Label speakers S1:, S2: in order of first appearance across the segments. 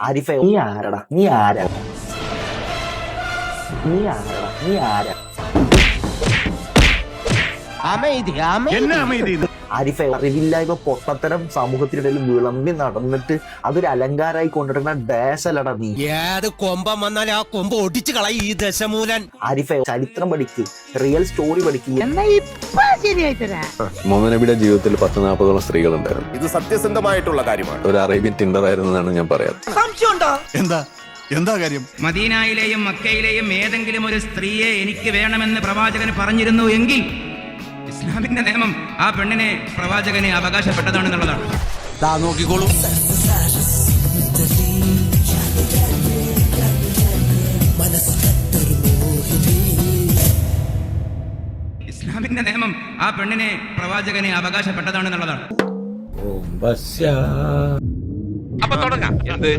S1: ആരിഫെ നീ ആരടാ? നീ ആരാ? നീ ആരടാ നീ ആരാ? ആരിഫെ അറിവില്ലായ്മ പൊട്ടത്തരം സമൂഹത്തിനിടയിൽ വിളമ്പി നടന്നിട്ട് അതൊരു അലങ്കാരായി കൊണ്ടിടുന്ന ഡാഷ് അല്ലടാ നീ.
S2: ഏത് കൊമ്പം വന്നാൽ ആ കൊമ്പ് ഒടിച്ചു കളയും ഈ ദശമൂലൻ.
S1: ആരിഫെ ചരിത്രം പഠിക്ക് റിയൽ സ്റ്റോറി പഠിക്കുക
S3: മുഹമ്മദ് നബിയുടെ ജീവിതത്തിൽ പത്ത് നാൽപ്പതോളം സ്ത്രീകളുണ്ടായിരുന്നു.
S4: ഇത് സത്യസന്ധമായിട്ടുള്ള കാര്യമാണ്.
S3: ഒരു അറേബ്യൻ ടിൻഡർ ആയിരുന്നതാണ് ഞാൻ പറയാം
S5: എന്താ? എന്താ കാര്യം?
S6: മദീനയിലെയും മക്കയിലെയും ഏതെങ്കിലും ഒരു സ്ത്രീയെ എനിക്ക് വേണമെന്ന് പ്രവാചകൻ പറഞ്ഞിരുന്നു എങ്കിൽ ഇസ്ലാമിന്റെ നിയമം ആ പെണ്ണിനെ പ്രവാചകനെ അവകാശപ്പെട്ടതാണെന്നുള്ളതാണ്.
S2: ദാ നോക്കിക്കോളൂ.
S6: ഇസ്ലാമിന്റെ നിയമം ആ പെണ്ണിനെ പ്രവാചകനെ അവകാശപ്പെട്ടതാണെന്നുള്ളതാണ്.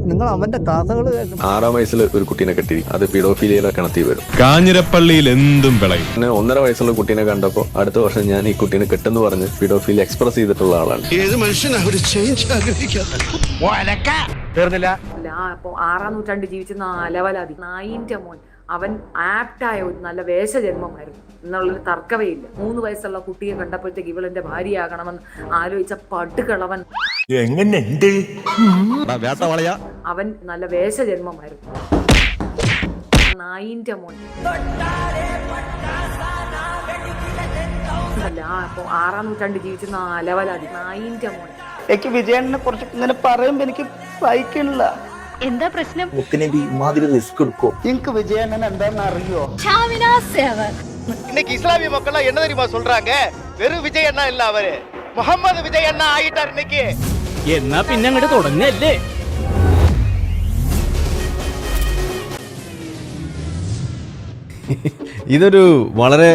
S7: നിങ്ങൾ അവന്റെ കഥകൾ
S3: ആറാം വയസ്സിൽ ഒരു കുട്ടീനെ കെട്ടി. അത് പിഡോഫീലിയയിലെ കണത്തി വരും.
S5: കാഞ്ഞിരപ്പള്ളിയിൽ എന്തും വിളയും.
S3: പിന്നെ ഒന്നര വയസ്സുള്ള കുട്ടീനെ കണ്ടപ്പോ അടുത്ത വർഷം ഞാൻ ഈ കുട്ടീനെ കെട്ടെന്ന് പറഞ്ഞ് പിഡോഫീലി എക്സ്പ്രസ് ചെയ്തിട്ടുള്ള ആളാണ്.
S5: ഏത് മനുഷ്യനാണ് ഒരു ചേഞ്ച് ആഗ്രഹിക്കാത്ത
S8: അപ്പോൾ ആറാം നൂറ്റാണ്ട് ജീവിച്ചിരുന്ന നാലവലാതി. നായിന്റെ മോൻ. അവൻ ആപ്റ്റായ ഒരു നല്ല വേഷജന്മമായിരുന്നു. എന്നുള്ളൊരു തർക്കമേ ഇല്ല മൂന്ന് വയസ്സുള്ള കുട്ടിയെ കണ്ടപ്പോഴത്തേക്ക് ഇവളെന്റെ ഭാര്യയാകണമെന്ന് ആലോചിച്ച പട്ടുകളവൻ അവൻ നല്ല വേഷജന്മമായിരുന്നു. നായിന്റെ മോൻ. അല്ല അപ്പൊ ആറാം നൂറ്റാണ്ട് ജീവിച്ചിരുന്ന അലവലാതി നായിന്റെ മോൻ.
S7: എനിക്ക് വിജയനെ കുറിച്ച് ഇങ്ങനെ പറയുമ്പോ എനിക്ക് സഹിക്കണില്ല
S9: എന്താ പ്രശ്നം
S1: മുത്തുനബി ഇമാതിരി റിസ്ക് എടുക്കോ
S7: എനിക്ക് വിജയണ്ണൻ എന്താന്ന് അറിയോ
S10: இன்னைக்கு இஸ்லாமிய மக்கள் என்ன தெரியுமா சொல்றாங்க வெறும் விஜய் அண்ணா இல்ல அவரு முகமது விஜய் அண்ணா ஆயிட்டார் இன்னைக்கு
S2: എന്നാ പിന്നെ അങ്ങോട്ട് തുടങ്ങല്ലേ
S3: ഇതൊരു വളരെ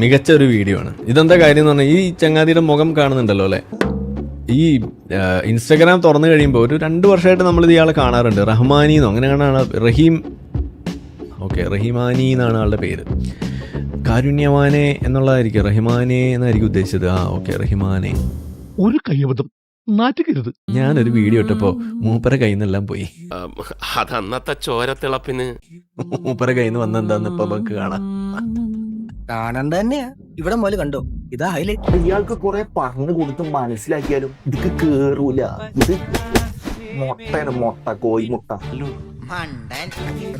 S3: മികച്ച ഒരു വീഡിയോ ആണ് ഇതെന്താ കാര്യം എന്ന് പറഞ്ഞാൽ ഈ ചങ്ങാതിയുടെ മുഖം കാണുന്നുണ്ടല്ലോ അല്ലേ ഈ ഇൻസ്റ്റഗ്രാം തുറന്നു കഴിയുമ്പോൾ ഒരു രണ്ട് വർഷമായിട്ട് നമ്മൾ ഇയാളെ കാണാറുണ്ട്. റഹ്മാനിന്നോ അങ്ങനെ കാണാണ് റഹീം ഓക്കെ റഹിമാനി എന്നാണ് ആളുടെ പേര്. കാരുണ്യവാനെ എന്നുള്ളതായിരിക്കും. റഹിമാനെ എന്നായിരിക്കും ഉദ്ദേശിച്ചത്. ആ ഓക്കെ റഹിമാനെ.
S5: ഒരു കയ്യബദ്ധം. നാറ്റുകരുത്
S3: ഞാനൊരു വീഡിയോ ഇട്ടപ്പോ മൂപ്പര കയ്യിൽ നിന്നെല്ലാം പോയി.
S4: അതന്നത്തെ ചോരത്തിളപ്പിന്.
S3: മൂപ്പര കയ്യിൽ നിന്ന് വന്നെന്താന്ന് ഇപ്പൊ നമുക്ക് കാണാം.
S2: കാണണ്ട തന്നെയാ. ഇവിടെ മുതൽ കണ്ടോ? ഇതാ ഹൈലൈറ്റ്
S1: ഇയാൾക്ക് കുറെ പറഞ്ഞു കൊടുത്ത് മനസ്സിലാക്കിയാലും ഇതൊക്കെ കേറൂല. ഇത് മുട്ടയാണ് മുട്ട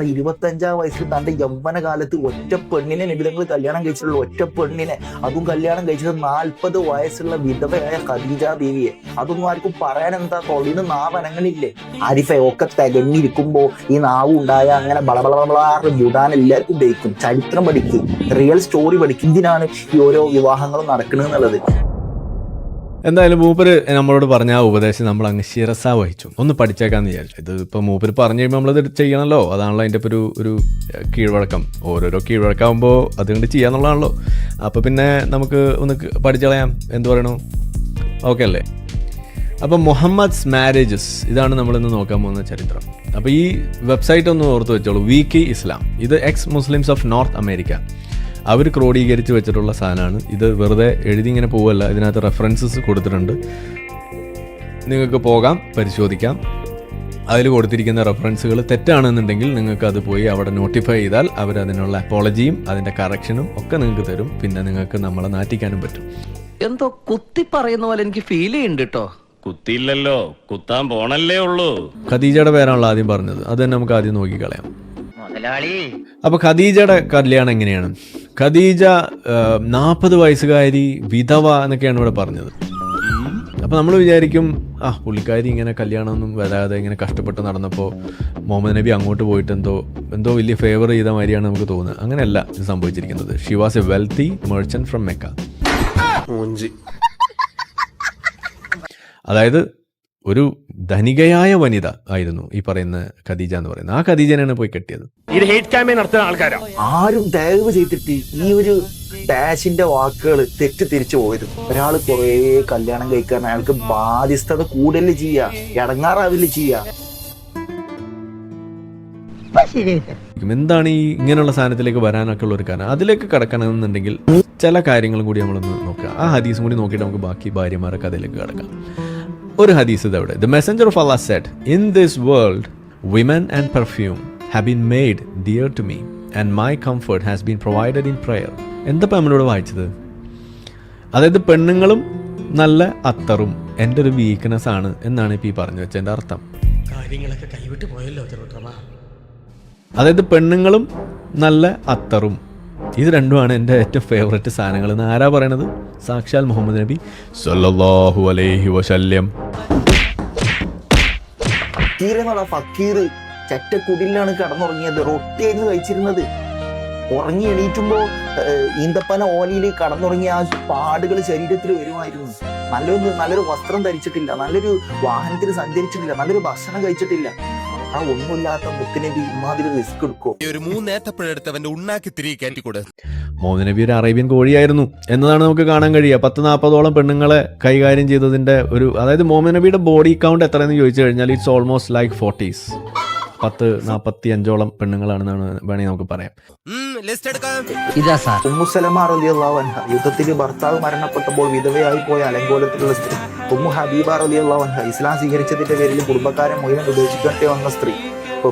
S1: ഇരുപത്തഞ്ചാം വയസ്സിൽ തന്റെ യൗവന കാലത്ത് ഒറ്റ പെണ്ണിനെ നിബിധങ്ങൾ കല്യാണം കഴിച്ചിട്ടുള്ള. ഒറ്റ പെണ്ണിനെ. അതും കല്യാണം കഴിച്ചത് നാൽപ്പത് വയസ്സുള്ള വിധവയായ ഖദീജ ദേവിയെ. അതൊന്നും ആർക്കും പറയാൻ എന്താ തൊള്ളിന്ന് നാവനങ്ങളില്ലേ? ആരിഫെ ഒക്കെ തികഞ്ഞിരിക്കുമ്പോ ഈ നാവ് ഉണ്ടായ അങ്ങനെ ബളബളബളാറ് വിടാൻ എല്ലാവർക്കും ഉപയോഗിക്കും ചരിത്രം പഠിക്കും. റിയൽ സ്റ്റോറി പഠിക്കും. ഇതിനാണ് ഈ ഓരോ വിവാഹങ്ങളും നടക്കുന്നത് എന്നുള്ളത്?
S3: എന്തായാലും മൂപ്പര് നമ്മളോട് പറഞ്ഞ ആ ഉപദേശം നമ്മൾ അങ്ങ് ശിരസ വഹിച്ചു. ഒന്ന് പഠിച്ചേക്കാന്ന് വിചാരിച്ചു. ഇത് ഇപ്പൊ മൂപ്പര് പറഞ്ഞു കഴിയുമ്പോൾ നമ്മളത് ചെയ്യണമല്ലോ അതാണല്ലോ അതിന്റെ ഒരു ഒരു കീഴ്വഴക്കം. ഓരോരോ കീഴ്വഴക്കാവുമ്പോൾ അതുകൊണ്ട് ചെയ്യാന്നുള്ളതാണല്ലോ. അപ്പോൾ പിന്നെ നമുക്ക് ഒന്ന് പഠിച്ചളയാം. എന്ത് പറയണു? ഓക്കെ അല്ലേ? അപ്പോൾ മുഹമ്മദ്സ് മാരേജസ് ഇതാണ് നമ്മളിന്ന് നോക്കാൻ പോകുന്ന ചരിത്രം. അപ്പോൾ ഈ വെബ്സൈറ്റ് ഒന്ന് ഓർത്ത് വെച്ചോളൂ. V K Islam. ഇത് ex Muslims of North America അവർ ക്രോഡീകരിച്ച് വെച്ചിട്ടുള്ള സാധനമാണ്. ഇത് വെറുതെ എഴുതി ഇങ്ങനെ പോവല്ല. ഇതിനകത്ത് റെഫറൻസസ് കൊടുത്തിട്ടുണ്ട്. നിങ്ങൾക്ക് പോകാം പരിശോധിക്കാം. അതിൽ കൊടുത്തിരിക്കുന്ന റെഫറൻസുകൾ തെറ്റാണെന്നുണ്ടെങ്കിൽ നിങ്ങൾക്ക് അത് പോയി അവിടെ നോട്ടിഫൈ ചെയ്താൽ അവർ അതിനുള്ള അപ്പോളജിയും അതിന്റെ കറക്ഷനും ഒക്കെ നിങ്ങൾക്ക് തരും. പിന്നെ നിങ്ങൾക്ക് നമ്മളെ നാറ്റിക്കാനും പറ്റും.
S7: എന്തോ കുത്തി പറയുന്ന പോലെ എനിക്ക് ഫീൽ ചെയ്യുന്നുണ്ട് കേട്ടോ
S4: കുത്തിയില്ലല്ലോ. കുത്താൻ പോണല്ലേ ഉള്ളൂ.
S3: ഖദീജയുടെ പേരാണല്ലോ ആദ്യം പറഞ്ഞത്. അത് തന്നെ നമുക്ക് ആദ്യം നോക്കിക്കളയാം. അപ്പൊ ഖദീജയുടെ കല്യാണം എങ്ങനെയാണ്? ഖദീജ നാൽപ്പത് വയസ്സുകാരി വിധവ എന്നൊക്കെയാണ് ഇവിടെ പറഞ്ഞത്. അപ്പോൾ നമ്മൾ വിചാരിക്കും ആ പുള്ളിക്കാരി ഇങ്ങനെ കല്യാണമൊന്നും വരാതെ ഇങ്ങനെ കഷ്ടപ്പെട്ട് നടന്നപ്പോൾ മുഹമ്മദ് നബി അങ്ങോട്ട് പോയിട്ട് എന്തോ എന്തോ വലിയ ഫേവർ ചെയ്ത മാതിരിയാണ് നമുക്ക് തോന്നുന്നത്. അങ്ങനെയല്ല സംഭവിച്ചിരിക്കുന്നത്. She was a wealthy merchant from
S4: Mecca
S3: അതായത് ഒരു ധനികയായ വനിത ആയിരുന്നു ഈ പറയുന്ന ഖദീജ എന്ന് പറയുന്നത്. ആ ഖദീജനാണ് പോയി കെട്ടിയത്.
S4: ഇത് ഹേറ്റ് ക്യാമ്പയിൻ നടത്തുന്ന ആൾക്കാരാ.
S1: ആരും ദയവ് ചെയ്തിട്ട് ഈ ഒരു ഡാഷിന്റെ വാക്കുകൾ തെറ്റ് തിരിച്ചു പോയത്. ഒരാൾ കുറേ കല്യാണം കഴിക്കാൻ അയാൾക്ക് ബാധ്യസ്ഥത കൂടുതൽ ചെയ്യാ. ഇടങ്ങാറാവില്ല ചെയ്യാ.
S3: എന്താണ് ഈ ഇങ്ങനെയുള്ള സാധനത്തിലേക്ക് വരാനൊക്കെ ഉള്ള ഒരു കാരണം? അതിലേക്ക് കടക്കണമെന്നുണ്ടെങ്കിൽ ചില കാര്യങ്ങളും കൂടി നമ്മളൊന്ന് നോക്കുക. ആ ഹദീസും കൂടി നോക്കിയിട്ട് നമുക്ക് ബാക്കി ഭാര്യമാരൊക്കെ അതിലേക്ക് കടക്കാം. ഒരു ഹദീസ് ഇതവിടെ the messenger of Allah set in this world women and perfume have been made dear to me and my comfort has been provided in prayer എന്തപ്പോൾ നമ്മളിവിടെ വായിച്ചത്? അതായത് പെണ്ണുങ്ങളും നല്ല അത്തറും എന്റെ ഒരു വീക്ക്നെസ് ആണ് എന്നാണ് ഇപ്പോൾ ഈ പറഞ്ഞു വെച്ചതിന്റെ അർത്ഥം.
S2: കാര്യങ്ങളൊക്കെ കൈവിട്ട് പോയല്ലോ
S3: അതായത് പെണ്ണുങ്ങളും നല്ല അത്തറും ഇത് രണ്ടുമാണ് എന്റെ ഏറ്റവും ഫേവററ്റ് സാധനങ്ങൾ. എന്ന് ആരാ പറയണത്? സാക്ഷാൽ മുഹമ്മദ് നബി. സല്ലല്ലാഹു അലൈഹി വസല്ലം.
S1: ഫക്കീർ ചെറ്റക്കുടിലാണ് കിടന്നുറങ്ങിയത്. റൊട്ടിയായിരുന്നു കഴിച്ചിരുന്നത്. ഉറങ്ങി എണീറ്റുമ്പോ ഈന്തപ്പന ഓലയിൽ കടന്നുറങ്ങിയ ആ പാടുകൾ ശരീരത്തിൽ വരുമായിരുന്നു. നല്ലൊരു നല്ലൊരു വസ്ത്രം ധരിച്ചിട്ടില്ല. നല്ലൊരു വാഹനത്തിൽ സഞ്ചരിച്ചിട്ടില്ല. നല്ലൊരു ഭക്ഷണം കഴിച്ചിട്ടില്ല. ആ ഒന്നുമില്ലാത്ത മുത്തിനബി ഇമാതിരി റിസ്ക് എടുക്കോ?
S5: ഒരു മൂന്നേത്തപ്പഴെടുത്ത് അവന്റെ ഉണ്ണാക്കി തിരികെ കയറ്റിക്കൂടെ
S3: മുഹമ്മദ് നബി ഒരു അറേബ്യൻ കോഴിയായിരുന്നു. എന്നതാണ് നമുക്ക് കാണാൻ കഴിയുക. പത്ത് നാൽപ്പതോളം പെണ്ണുങ്ങളെ കൈകാര്യം ചെയ്തതിന്റെ ഒരു അതായത് മോമിനബിയുടെ നബിയുടെ ബോഡി കൗണ്ട് എത്രയെന്ന് ചോദിച്ചു കഴിഞ്ഞാൽ ഇറ്റ്സ് ഓൾമോസ്റ്റ് ലൈക്ക് ഫോർട്ടീസ് പത്ത് നാപ്പത്തി അഞ്ചോളം പെണ്ണുങ്ങളാണെന്നാണ് വേണമെങ്കിൽ നമുക്ക് പറയാം.
S5: ലിസ്റ്റ് എടുക്കാം.
S2: ഇതാ സാർ.
S1: ഉമ്മു സലമ റളിയല്ലാഹു അൻഹ. യുദ്ധത്തിൽ ഭർത്താവ് മരണപ്പെട്ടപ്പോൾ വിധവയായി പോയ അലങ്കോലത്തിലുള്ള സ്ത്രീ ഉമ്മു ഹബീബ റളിയല്ലാഹു അൻഹ ഇസ്ലാം സ്വീകരിച്ചതിന്റെ പേരിൽ കുടുംബക്കാരെ മുഴുവൻ ഉപേക്ഷിക്കേണ്ടി വന്ന സ്ത്രീ.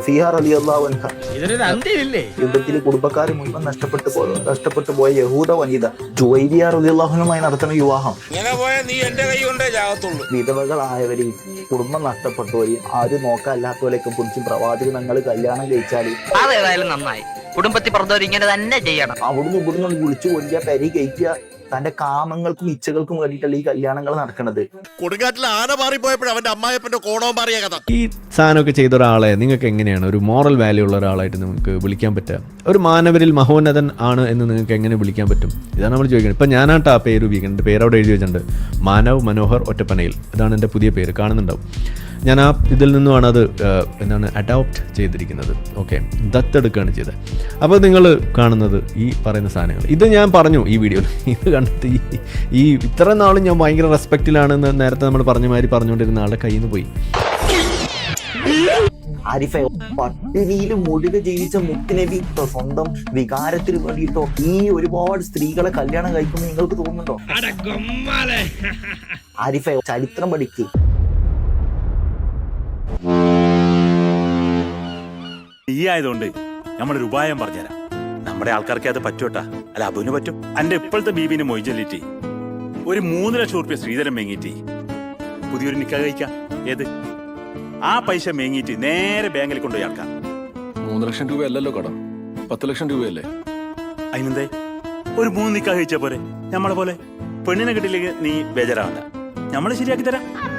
S1: ഫിയ റളിയല്ലാഹു അൻഹ.
S2: ഇതിനൊരു അന്ത്യമില്ലേ?
S1: യുദ്ധത്തിൽ കുടുംബക്കാർ മുഴുവൻ നഷ്ടപ്പെട്ടു പോയ നഷ്ടപ്പെട്ടു പോയ യഹൂദ വനിത ജുവൈരിയ റളിയല്ലാഹുനുമായി നടത്തുന്ന വിവാഹം. വിധവകളായവരെയും കുടുംബം നഷ്ടപ്പെട്ടവരെയും ആരും നോക്കാല്ലാത്തവരെയൊക്കെ പിടിച്ച് പ്രവാചക ഞങ്ങൾ കല്യാണം കഴിച്ചാൽ
S7: അതേതായാലും നന്നായി. കുടുംബത്തിൽ പറഞ്ഞവർ ഇങ്ങനെ തന്നെ ചെയ്യണം.
S1: അവിടുന്ന് ഇവിടുന്ന് വിളിച്ചു കൊല്ലുക പരി കഴിക്കുക തന്റെ കാമങ്ങൾക്കും ഇച്ഛകൾക്കും വേണ്ടിയിട്ടല്ല ഈ കല്യാണങ്ങൾ നടക്കുന്നത്.
S5: കൊടുങ്കാറ്റിൽ ആന മാറിപ്പോയപ്പോഴും അവന്റെ അമ്മായപ്പന്റെ കോണവും മാറിയ കഥ.
S3: ഈ സാധനമൊക്കെ ചെയ്ത ഒരാളെ നിങ്ങൾക്ക് എങ്ങനെയാണ്? ഒരു മോറൽ വാല്യൂ ഉള്ള ഒരാളായിട്ട് നിങ്ങൾക്ക് വിളിക്കാൻ പറ്റുക? ഒരു മാനവരിൽ മഹോന്നതൻ ആണ് എന്ന് നിങ്ങൾക്ക് എങ്ങനെ വിളിക്കാൻ പറ്റും? ഇതാണ് നമ്മൾ ചോദിക്കുന്നത്. ഇപ്പം ഞാനാട്ട് ആ പേര് ഉപയോഗിക്കുന്നത്. പേര് അവിടെ എഴുതി വെച്ചിട്ടുണ്ട്. മാനവ് മനോഹർ ഒറ്റപ്പനയിൽ. ഇതാണ് എന്റെ പുതിയ പേര്. കാണുന്നുണ്ടാവും. ഞാൻ ആ ഇതിൽ നിന്നുമാണ് അത് എന്താണ് അഡോപ്റ്റ് ചെയ്തിരിക്കുന്നത്. ഓക്കെ ദത്തെടുക്കുകയാണ് ചെയ്തത്. അപ്പോൾ നിങ്ങൾ കാണുന്നത് ഈ പറയുന്ന സാധനങ്ങൾ. ഇത് ഞാൻ പറഞ്ഞു ഈ വീഡിയോയിൽ. ഇത് കണ്ടിട്ട് ഈ ഈ ഇത്ര നാളും ഞാൻ ഭയങ്കര റെസ്പെക്റ്റിലാണെന്ന് നേരത്തെ നമ്മൾ പറഞ്ഞ മാതിരി പറഞ്ഞുകൊണ്ടിരുന്ന ആളുടെ കയ്യിൽ നിന്ന് പോയി.
S1: ആരിഫ പട്ടിണിയിൽ മുഴുകെ ജീവിച്ച മുത്തുനബി സ്വന്തം വികാരത്തിന് വേണ്ടിയിട്ടോ ഈ ഒരുപാട് സ്ത്രീകളെ കല്യാണം കഴിക്കുമ്പോൾ നിങ്ങൾക്ക് തോന്നുന്നുണ്ടോ? ആരിഫ ചരിത്രം പഠിക്ക്.
S9: ഈ ആയതുകൊണ്ട് നമ്മളൊരു ഉപായം പറഞ്ഞുതരാം. നമ്മുടെ ആൾക്കാർക്ക് അത് പറ്റൂട്ടാ അല്ല അബുവിന് പറ്റും. എന്റെ ഇപ്പോഴത്തെ ബീബിന് മൊയ്ജല്ലിറ്റി ഒരു മൂന്ന് ലക്ഷം റുപ്യ ശ്രീധരൻ മേങ്ങിയിട്ട് പുതിയൊരു നിക്ക കഴിക്കാം. ഏത്? ആ പൈസ മേങ്ങിയിട്ട് നേരെ ബാങ്കിൽ കൊണ്ടുപോയി ആൾക്കാം
S5: മൂന്ന് ലക്ഷം രൂപ അല്ലല്ലോ കടം. പത്ത് ലക്ഷം രൂപയല്ലേ?
S9: അതിനെന്തേ? ഒരു മൂന്ന് നിക്ക കഴിച്ച പോരെ. നമ്മളെ പോലെ പെണ്ണിനെ കിട്ടിയില്ലെങ്കിൽ നീ ബേജാറാവണ്ട. നമ്മൾ ശരിയാക്കി തരാം.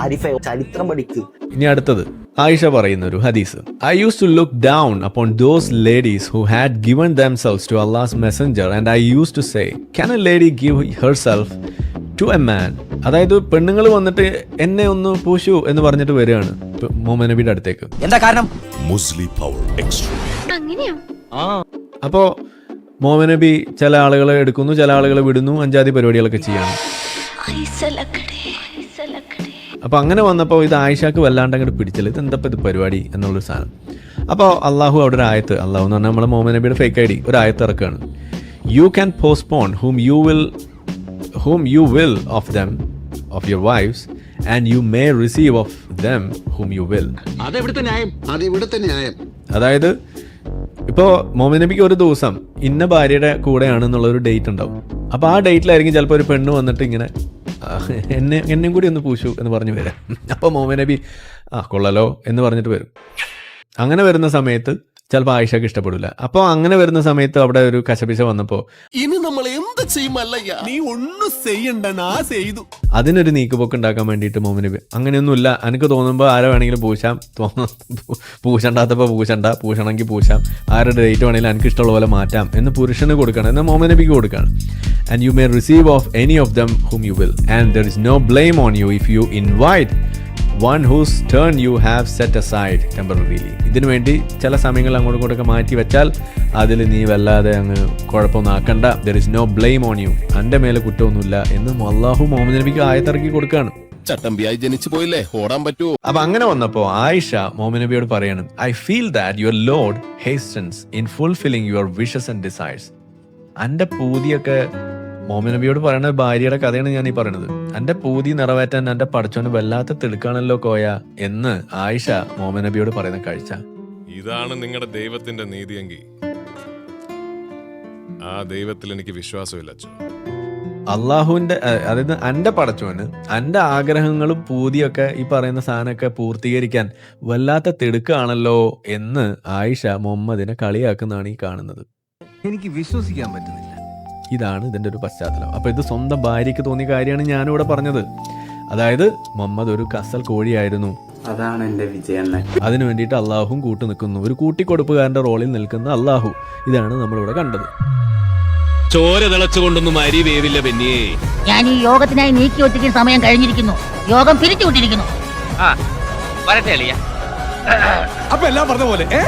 S1: ആരിഫ ചരിത്രം പഠിക്ക്.
S3: ഇനി അടുത്തത്. ആയിഷ പറയുന്ന ഒരു ഹദീസ്. I use to look down upon those ladies who had given themselves to Allah's messenger and I use to say can a lady give herself to a man അതായത് പെണ്ണുങ്ങൾ വന്നിട്ട് എന്നെ ഒന്ന് പൂശു എന്ന് പറഞ്ഞിട്ട് വരികയാണ് മോമനബിയുടെ അടുത്തേക്ക്.
S2: എന്താ കാരണം?
S5: മുസ്ലിം പവർ എക്സ്ട്രാ
S11: അങ്ങനെയോ?
S3: അപ്പോൾ മോമൻ നബി ചില ആളുകളെ എടുക്കുന്നു ചില ആളുകളെ വിടുന്നു അഞ്ചാതി പരിപാടികളൊക്കെ ചെയ്യണം. അപ്പോൾ അങ്ങനെ വന്നപ്പോൾ ഇത് ആയിഷാക്ക് വല്ലാണ്ട് അങ്ങോട്ട് പിടിച്ചില്ല? ഇത് എന്താ ഇത് പരിപാടി എന്നുള്ളൊരു സാധനം. അപ്പോൾ അള്ളാഹു അവിടെ ഒരു ആയത്ത് അള്ളാഹു എന്ന് പറഞ്ഞാൽ നമ്മൾ മുഹമ്മദ് നബിയുടെ ഫേക്ക് ഐ ഡി ഒരു ആയത്ത് ഇറക്കുകയാണ് you can postpone whom you will whom you will of them of your wives and you may receive
S5: of them whom you will
S3: അതായത് ഇപ്പോൾ മോമിൻ നബിക്ക് ഒരു ദിവസം ഇന്ന ഭാര്യയുടെ കൂടെയാണെന്നുള്ളൊരു ഡേറ്റ് ഉണ്ടാവും. അപ്പോൾ ആ ഡേറ്റിലായിരിക്കും ചിലപ്പോൾ ഒരു പെണ്ണ് വന്നിട്ട് ഇങ്ങനെ എന്നെ എന്നെയും കൂടി ഒന്ന് പൂശു എന്ന് പറഞ്ഞു വരാം. അപ്പോൾ മോമനബി നബി ആ കൊള്ളലോ എന്ന് പറഞ്ഞിട്ട് വരും. അങ്ങനെ വരുന്ന സമയത്ത് ചിലപ്പോൾ ആയിഷക്ക് ഇഷ്ടപ്പെടില്ല അപ്പോൾ അങ്ങനെ വരുന്ന സമയത്ത് അവിടെ ഒരു കശപിശ വന്നപ്പോൾ
S5: ഇനി നമ്മൾ നീ ഒന്നും ചെയ്യണ്ട നാ ചെയ്തു.
S3: അതിനൊരു നീക്കുപോക്ക് ഉണ്ടാക്കാൻ വേണ്ടിയിട്ട് മോമിന് അങ്ങനെയൊന്നുമില്ല. എനിക്ക് തോന്നുമ്പോൾ ആരെ വേണമെങ്കിലും പൂശാം. പൂശണ്ടാത്തപ്പോൾ പൂശണ്ട. പൂശണമെങ്കിൽ പൂശാം. ആരുടെ ഡേറ്റ് വേണമെങ്കിലും എനിക്ക് ഇഷ്ടമുള്ള പോലെ മാറ്റാം എന്ന് പുരുഷന് കൊടുക്കണം. എന്ന് മോമിനബിക്ക് കൊടുക്കണം. And you may receive of any of them whom you will and there is no blame on you if you invite one whose turn you have set aside temporarily ഇതിനു വേണ്ടി ചില സമയങ്ങൾ അങ്ങോട്ടും ഇങ്ങോട്ടൊക്കെ മാറ്റി വെച്ചാൽ അതിൽ നീ വല്ലാതെ അങ്ങ് കുഴപ്പമൊന്നും ആക്കണ്ട there is no blame on you എന്റെ മേലെ കുറ്റമൊന്നുമില്ല എന്ന് അള്ളാഹു മുഹമ്മദ് നബിക്ക് ആയത്തിറക്കി കൊടുക്കുകയാണ്
S5: ചട്ടമ്പിയായി ജനിച്ചു പോയില്ലേ? ഓടാൻ പറ്റുമോ
S3: അപ്പൊ അങ്ങനെ വന്നപ്പോ ആയിഷ മോമിനബിയോട് പറയണം I feel that your Lord hastens in fulfilling your wishes and desires അന്റെ പൂതിയൊക്കെ മോമൻ നബിയോട് പറയുന്ന ഭാര്യയുടെ കഥയാണ് ഞാൻ ഈ പറയുന്നത് എന്റെ പൂതി നിറവേറ്റാൻ എന്റെ പടച്ചോന് വല്ലാത്ത തിടുക്കാണല്ലോ കോയ എന്ന് ആയിഷ മോമിനബിയോട് പറയുന്ന കാഴ്ച.
S5: ഇതാണ് നിങ്ങളുടെ ദൈവത്തിന്റെ നീതിയെങ്കിൽ ആ ദൈവത്തിൽ എനിക്ക് വിശ്വാസമില്ല
S3: അള്ളാഹുവിന്റെ അതായത് എന്റെ പടച്ചോന് എന്റെ ആഗ്രഹങ്ങളും പൂതിയൊക്കെ ഈ പറയുന്ന സാധനമൊക്കെ പൂർത്തീകരിക്കാൻ വല്ലാത്ത തിടുക്കാണല്ലോ എന്ന് ആയിഷ മുഹമ്മദിനെ കളിയാക്കുന്നതാണ് ഈ കാണുന്നത്.
S2: എനിക്ക് വിശ്വസിക്കാൻ പറ്റുന്നില്ല.
S3: ഇതാണ് ഇതിന്റെ ഒരു പശ്ചാത്തലം. അപ്പോൾ ഇത് സ്വന്തം ഭാര്യയ്ക്ക് തോന്നിയ കാര്യമാണ് ഞാനിവിടെ പറഞ്ഞത്. അതായത് മുഹമ്മദ് ഒരു കസൽ കോഴിയായിരുന്നു.
S10: അതാണ് എന്റെ വിജയം
S3: അതിനു വേണ്ടിയിട്ട് അള്ളാഹും കൂട്ടു നിൽക്കുന്നു. ഒരു കൂട്ടിക്കൊടുപ്പുകാരന്റെ റോളിൽ നിൽക്കുന്ന അള്ളാഹു ഇതാണ് നമ്മളിവിടെ കണ്ടത്.
S4: ചോര തിളച്ചുകൊണ്ടൊന്നും അരി വേവില്ല പിന്നെ
S11: ഞാൻ ഈ യോഗത്തിനായി നീക്കി ഒറ്റയ്ക്ക് സമയം കഴിഞ്ഞിരിക്കുന്നു. യോഗം പിരിച്ചുവിട്ടിരിക്കുന്നു.
S10: വരട്ടെ അളിയ.
S5: അപ്പൊ എല്ലാം പറഞ്ഞ പോലെ ഏ?